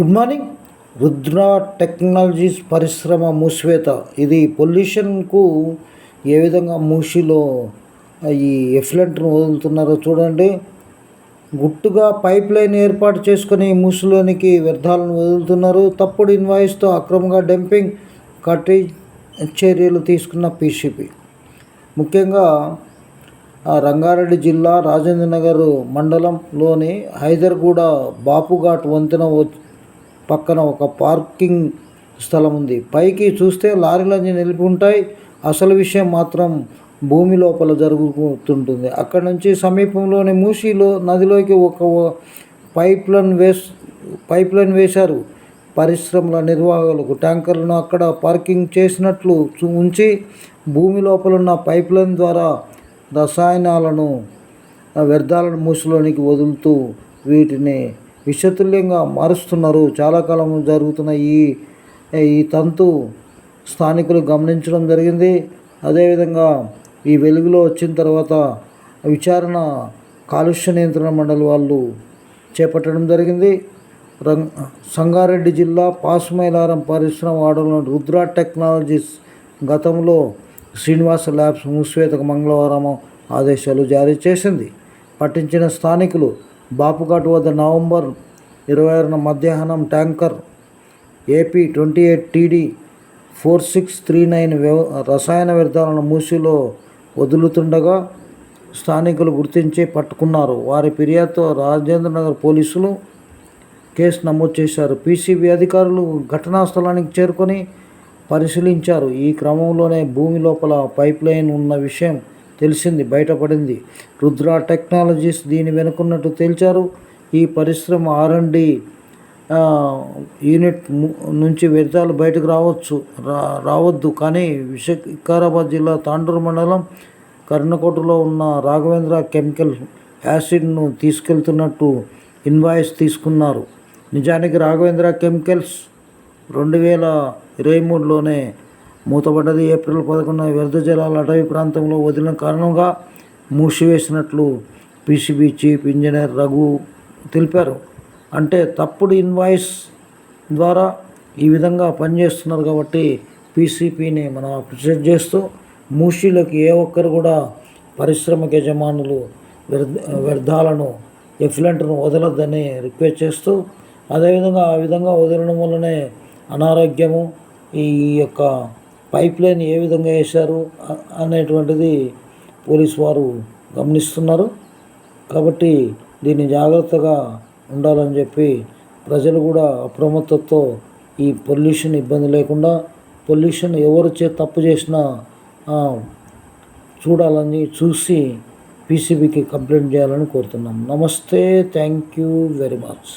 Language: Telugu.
గుడ్ మార్నింగ్ రుద్ర టెక్నాలజీస్ పరిశ్రమ మూసివేత ఇది పొల్యూషన్కు ఏ విధంగా మూసిలో ఈ ఎఫ్లెంట్ను వదులుతున్నారో చూడండి. గుట్టుగా పైప్ లైన్ ఏర్పాటు చేసుకుని మూసిలోనికి వ్యర్థాలను వదులుతున్నారు. తప్పుడు ఇన్వాయిస్తో అక్రమంగా డంపింగ్ కట్టి చర్యలు తీసుకున్న పీసీపీ ముఖ్యంగా రంగారెడ్డి జిల్లా రాజేంద్ర నగర్ మండలంలోని హైదర్గూడ బాపుఘాట్ వంతెన వ- పక్కన ఒక పార్కింగ్ స్థలం ఉంది. పైకి చూస్తే లారీలన్నీ నిలిపి ఉంటాయి. అసలు విషయం మాత్రం భూమి లోపల జరుగుతుంటుంది. అక్కడ నుంచి సమీపంలోని మూసీలో నదిలోకి ఒక పైప్ లైన్ వేస్ పైప్ లైన్ వేశారు. పరిశ్రమల నిర్వాహకులకు ట్యాంకర్లను అక్కడ పార్కింగ్ చేసినట్లు ఉంచి భూమి లోపల ఉన్న ద్వారా రసాయనాలను వ్యర్థాలను మూసిలోనికి వదులుతూ వీటిని విషతుల్యంగా మారుస్తున్నారు. చాలా కాలం జరుగుతున్న ఈ ఈ తంతు స్థానికులు గమనించడం జరిగింది. అదేవిధంగా ఈ వెలుగులో వచ్చిన తర్వాత విచారణ కాలుష్య నియంత్రణ మండలి వాళ్ళు చేపట్టడం జరిగింది. రంగ్ సంగారెడ్డి జిల్లా పాసుమైలారం పరిశ్రమ వాడలో రుద్ర టెక్నాలజీస్ గతంలో శ్రీనివాస ల్యాబ్స్ మూసివేతకు మంగళవారం ఆదేశాలు జారీ చేసింది. పట్టించిన స్థానికులు బాపుఘాట్ వద్ద నవంబర్ ఇరవై ఆరున మధ్యాహ్నం tanker AP twenty eight TD four six three nine వ్యవ రసాయన వ్యర్థాలను మూసిలో వదులుతుండగా స్థానికులు గుర్తించి పట్టుకున్నారు. వారి ఫిర్యాదుతో రాజేంద్ర నగర్ పోలీసులు కేసు నమోదు చేశారు. పీసీబీ అధికారులు ఘటనా స్థలానికి చేరుకొని పరిశీలించారు. ఈ క్రమంలోనే భూమి లోపల పైప్ లైన్ ఉన్న విషయం తెలిసింది బయటపడింది. రుద్ర టెక్నాలజీస్ దీని వెనుకున్నట్టు తేల్చారు. ఈ పరిశ్రమ ఆర్ అండ్ యూనిట్ నుంచి వ్యర్థాలు బయటకు రావచ్చు. రా రావద్దు. కానీ విశ వికారాబాద్ జిల్లా తాండూరు మండలం కర్ణకోటలో ఉన్న రాఘవేంద్ర కెమికల్ యాసిడ్ను తీసుకెళ్తున్నట్టు ఇన్వాయిస్ తీసుకున్నారు. నిజానికి రాఘవేంద్ర కెమికల్స్ రెండు వేల ఇరవై మూడులోనే మూతపడ్డది ఏప్రిల్ పదకొండున వ్యర్థ జలాల అటవీ ప్రాంతంలో వదిలిన కారణంగా మూసివేసినట్లు పీసీబీ చీఫ్ ఇంజనీర్ రఘు తెలిపారు. అంటే తప్పుడు ఇన్వాయిస్ ద్వారా ఈ విధంగా పనిచేస్తున్నారు కాబట్టి పీసీపీని మనం అప్రిషియేట్ చేస్తూ మూషీలకు ఏ ఒక్కరు కూడా పరిశ్రమక యజమానులు వ్యర్థాలను ఎఫ్లెంట్ను వదలొద్దని రిక్వెస్ట్ చేస్తూ అదేవిధంగా ఆ విధంగా వదలడం వల్లనే అనారోగ్యము ఈ యొక్క పైప్ లైన్ ఏ విధంగా వేశారు అనేటువంటిది పోలీస్ వారు గమనిస్తున్నారు. కాబట్టి దీన్ని జాగ్రత్తగా ఉండాలని చెప్పి ప్రజలు కూడా అప్రమత్తతో ఈ పొల్యూషన్ ఇబ్బంది లేకుండా పొల్యూషన్ ఎవరు చే తప్పు చేసినా చూడాలని చూసి పీసీబీకి కంప్లైంట్ చేయాలని కోరుతున్నాం. నమస్తే థ్యాంక్ యూ వెరీ మచ్.